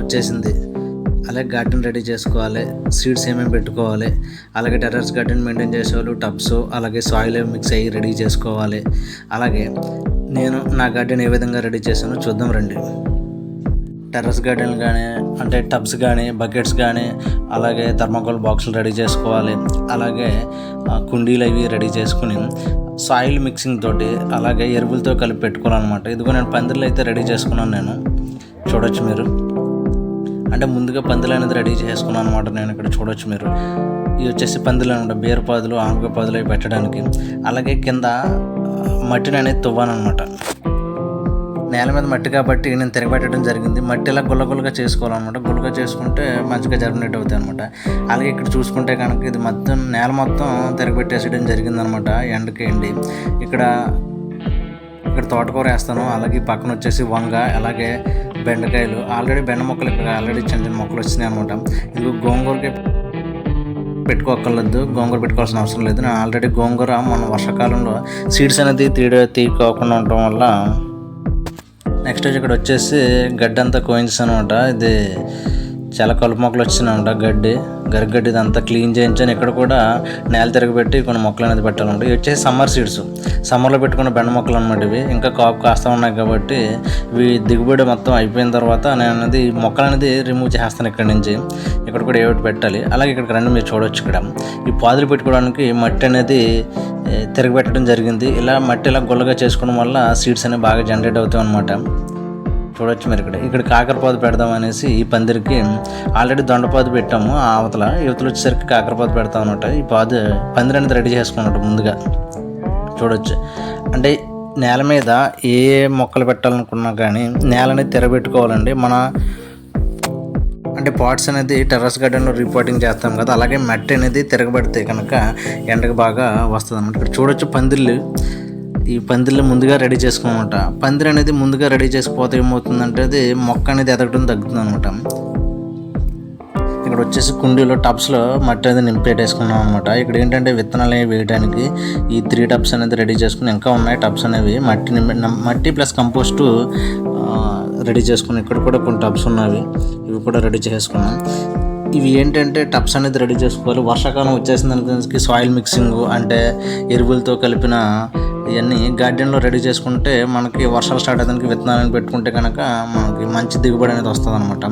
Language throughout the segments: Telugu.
వచ్చేసింది. అలాగే గార్డెన్ రెడీ చేసుకోవాలి. సీడ్స్ ఏమేమి పెట్టుకోవాలి? అలాగే టెర్రస్ గార్డెన్ మెయింటైన్ చేసేవాళ్ళు టబ్స్ అలాగే సాయిల్ మిక్స్ అయ్యి రెడీ చేసుకోవాలి. అలాగే నేను నా గార్డెన్ ఏ విధంగా రెడీ చేశానో చూద్దాం రండి. టెర్రస్ గార్డెన్ కానీ అంటే టబ్స్ కానీ బకెట్స్ కానీ అలాగే థర్మాకోల్ బాక్సులు రెడీ చేసుకోవాలి. అలాగే కుండీలు అవి రెడీ చేసుకుని సాయిల్ మిక్సింగ్ తోటి అలాగే ఎరువులతో కలిపి పెట్టుకోవాలన్నమాట. ఇదిగో నేను పందిర్లు అయితే రెడీ చేసుకున్నాను నేను. చూడొచ్చు మీరు. అంటే ముందుగా పందులు అనేది రెడీ చేసుకున్నాను అనమాట నేను ఇక్కడ చూడొచ్చు మీరు. ఇవి వచ్చేసి పందులు అనమాట. బీరపాదులు పాదులు పాదులు అవి పెట్టడానికి. అలాగే కింద మట్టిని అనేది తువ్వాను అనమాట నేల మీద మట్టి కాబట్టి నేను తిరగబెట్టడం జరిగింది. మట్టి ఇలా గుల్లగుల్లగా చేసుకోవాలన్నమాట. గుల్లగా చేసుకుంటే మంచిగా జర్మినేట్ అవుతాయి అనమాట అలాగే ఇక్కడ చూసుకుంటే కనుక ఇది మొత్తం నేల మొత్తం తిరగబెట్టేసేయడం జరిగిందనమాట ఎండకి ఎండి. ఇక్కడ ఇక్కడ తోటకూర వేస్తాను. అలాగే పక్కన వచ్చేసి వంగ అలాగే బెండకాయలు. ఆల్రెడీ బెండ మొక్కలు ఇక్కడ ఆల్రెడీ చిన్న చిన్న మొక్కలు వచ్చినాయి అనమాట ఇది గోంగూరకి పెట్టుకోకర్లేదు గోంగూర పెట్టుకోవాల్సిన అవసరం లేదు. నేను ఆల్రెడీ గోంగూర మన వర్షాకాలంలో సీడ్స్ అనేది తీడ తీయకోకుండా ఉండటం వల్ల నెక్స్ట్ వచ్చి ఇక్కడ వచ్చేసి గడ్డంతా అంతా అనమాట ఇది చాలా కలుపు మొక్కలు వచ్చినాయంట గడ్డి. గరిగడ్డి ఇదంతా క్లీన్ చేయించాను ఇక్కడ కూడా నేల తిరగబెట్టి కొన్ని మొక్కలు అనేది పెట్టాలంట. ఇవి వచ్చేసి సమ్మర్ సీడ్స్. సమ్మర్లో పెట్టుకున్న బెండ మొక్కలు అనమాట ఇవి. ఇంకా కాపు కాస్తూ ఉన్నాయి కాబట్టి ఇవి దిగుబడి మొత్తం అయిపోయిన తర్వాత నేను అనేది మొక్కలు అనేది రిమూవ్ చేస్తాను ఇక్కడ నుంచి. ఇక్కడ కూడా ఏమిటి పెట్టాలి. అలాగే ఇక్కడ రెండు మీరు చూడవచ్చు ఇక్కడ. ఈ పాదులు పెట్టుకోవడానికి మట్టి అనేది తిరగబెట్టడం జరిగింది. ఇలా మట్టి ఇలా గుల్లగా చేసుకోవడం వల్ల సీడ్స్ అనేవి బాగా జనరేట్ అవుతాయి అనమాట చూడొచ్చు మీరు ఇక్కడ. ఇక్కడ కాకరపాదు పెడదాం అనేసి ఈ పందిరికి ఆల్రెడీ దొండపాదు పెట్టాము. అవతల యువతలు వచ్చేసరికి కాకరపాదు పెడతాం అనమాట ఈ పాదు పందిరి అనేది రెడీ చేసుకున్నట్టు ముందుగా. చూడొచ్చు. అంటే నేల మీద ఏ మొక్కలు పెట్టాలనుకున్నా కానీ నేల అనేది మన అంటే పాట్స్ అనేది టెర్రస్ గార్డెన్లో రిపోర్టింగ్ చేస్తాం కదా అలాగే మట్టి అనేది తిరగబడితే కనుక ఎండకు బాగా వస్తుంది అనమాట ఇక్కడ చూడొచ్చు పందిళ్ళు. ఈ పందిళ్ళు ముందుగా రెడీ చేసుకోమన్నమాట. పందిరి అనేది ముందుగా రెడీ చేసుకోకపోతే ఏమవుతుందంటే అది మొక్క అనేది ఎదగడం తగ్గుతుంది అనమాట ఇక్కడ వచ్చేసి కుండీలో టబ్స్లో మట్టి అనేది నింపేటేసుకున్నాం అనమాట ఇక్కడ ఏంటంటే విత్తనాలు అనేవి వేయడానికి ఈ త్రీ టబ్స్ అనేది రెడీ చేసుకుని ఇంకా ఉన్నాయి. టబ్స్ అనేవి మట్టి నింపి- మట్టి ప్లస్ కంపోస్టు రెడీ చేసుకుని ఇక్కడ కూడా కొన్ని టబ్స్ ఉన్నవి. ఇవి కూడా రెడీ చేసుకున్నాం. ఇవి ఏంటంటే టబ్స్ అనేది రెడీ చేసుకోవాలి. వర్షాకాలం వచ్చేసిందనుకోనికి సాయిల్ మిక్సింగ్ అంటే ఎరువులతో కలిపిన ఇవన్నీ గార్డెన్లో రెడీ చేసుకుంటే మనకి వర్షాలు స్టార్ట్ అయ్యడానికి విత్తనాలను పెట్టుకుంటే కనుక మనకి మంచి దిగుబడి అనేది వస్తుంది అనమాట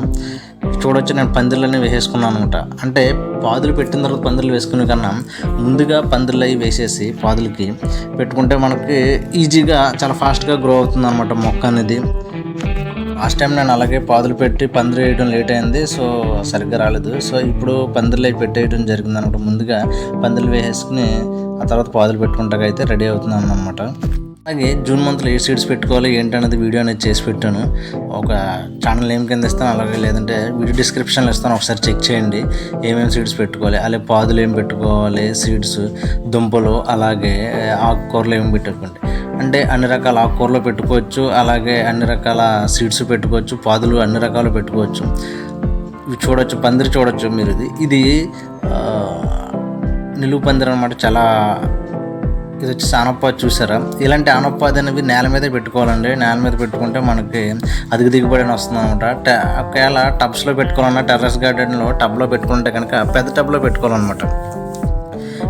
చూడొచ్చు నేను పందిళ్ళని వేసేసుకున్నాను అనమాట అంటే పాదులు పెట్టిన తర్వాత పందిళ్ళు వేసుకునే కన్నా ముందుగా పందిళ్ళు అవి వేసేసి పాదులకి పెట్టుకుంటే మనకి ఈజీగా చాలా ఫాస్ట్గా గ్రో అవుతుంది అనమాట మొక్క అనేది. లాస్ట్ టైం నేను అలాగే పాదులు పెట్టి పందిరి వేయడం లేట్ అయింది సో సరిగ్గా రాలేదు. సో ఇప్పుడు పందిరిలో పెట్టేయడం జరిగింది అనమాట ముందుగా పందిర్లు వేసేసుకుని ఆ తర్వాత పాదులు పెట్టుకుంటాక అయితే రెడీ అవుతున్నాను అనమాట అలాగే జూన్ మంత్లో ఏ సీడ్స్ పెట్టుకోవాలి ఏంటనేది వీడియో అనేది చేసి పెట్టాను. ఒక ఛానల్ ఏం కింద ఇస్తాను అలాగే లేదంటే వీడియో డిస్క్రిప్షన్లో ఇస్తాను ఒకసారి చెక్ చేయండి. ఏమేమి సీడ్స్ పెట్టుకోవాలి అలాగే పాదులు ఏం పెట్టుకోవాలి సీడ్స్ దుంపలు అలాగే ఆకుకూరలు ఏమి పెట్టుకోండి అంటే అన్ని రకాల ఆకుకూరలు పెట్టుకోవచ్చు అలాగే అన్ని రకాల సీడ్స్ పెట్టుకోవచ్చు పాదులు అన్ని రకాలు పెట్టుకోవచ్చు. ఇవి చూడొచ్చు పందిరి చూడొచ్చు మీరు. ఇది ఇది నిలువు పందిరి అనమాట చాలా ఇది వచ్చి ఆనపాది చూసారా? ఇలాంటి ఆనపాది అనేవి నేల మీదే పెట్టుకోవాలండి. నేల మీద పెట్టుకుంటే మనకి అధిక దిగుబడి అని వస్తుంది అనమాట ఒకవేళ టబ్స్లో పెట్టుకోవాలన్నా టెర్రస్ గార్డెన్లో టబ్లో పెట్టుకుంటే కనుక పెద్ద టబ్లో పెట్టుకోవాలన్నమాట.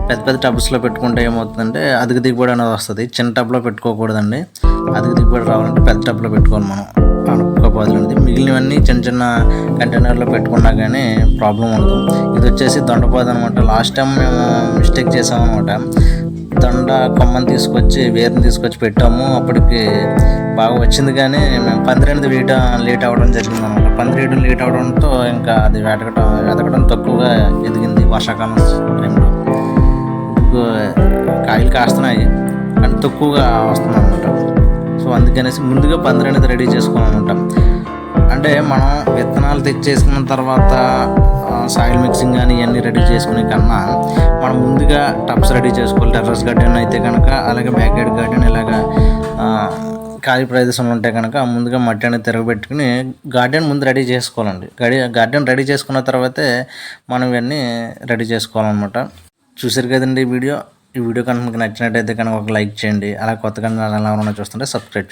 పెద్ద పెద్ద టబ్స్లో పెట్టుకుంటే ఏమవుతుందంటే అధిక దిగుబడి అనేది వస్తుంది. చిన్న టబ్లో పెట్టుకోకూడదండి. అధిక దిగుబడి రావాలంటే పెద్ద టబ్లో పెట్టుకోవాలి మనం. అనుకోపోదు మిగిలినవన్నీ చిన్న చిన్న కంటైనర్లో పెట్టుకున్నా కానీ ప్రాబ్లం ఉండదు. ఇది వచ్చేసి దొండపోదు అనమాట లాస్ట్ టైం మేము మిస్టేక్ చేసాం అనమాట దొండ కొమ్మని తీసుకొచ్చి వేరుని తీసుకొచ్చి పెట్టాము. అప్పటికి బాగా వచ్చింది కానీ మేము పందిరి అనేది లేట్ అవ్వడం జరిగింది అనమాట పందిరేయడం లేట్ అవడంతో ఇంకా అది వెతకడం వెతకడం తక్కువగా ఎదిగింది వర్షాకాలం టైం మనకు కాయలు కాస్తున్నాయి. అంటే తక్కువగా వస్తుంది అనమాట సో అందుకనేసి ముందుగా పందిరి అనేది రెడీ చేసుకోవాలన్నమాట. అంటే మనం విత్తనాలు తెచ్చేసుకున్న తర్వాత సాయిల్ మిక్సింగ్ కానీ ఇవన్నీ రెడీ చేసుకునే కన్నా మనం ముందుగా టబ్స్ రెడీ చేసుకోవాలి. టెర్రస్ గార్డెన్ అయితే కనుక అలాగే బ్యాక్ సైడ్ గార్డెన్ ఇలాగ ఖాళీ ప్రదేశం ఉంటే కనుక ముందుగా మట్టి అనేది తిరగబెట్టుకుని గార్డెన్ ముందు రెడీ చేసుకోవాలండి. గడి గార్డెన్ రెడీ చేసుకున్న తర్వాతే మనం ఇవన్నీ రెడీ చేసుకోవాలన్నమాట. చూసారు కదండి ఈ వీడియో? ఈ వీడియో కనుక మీకు నచ్చినట్టయితే కనుక ఒక లైక్ చేయండి. అలా కొత్తగా ఎలా చూస్తుంటే సబ్స్క్రైబ్ చేయండి.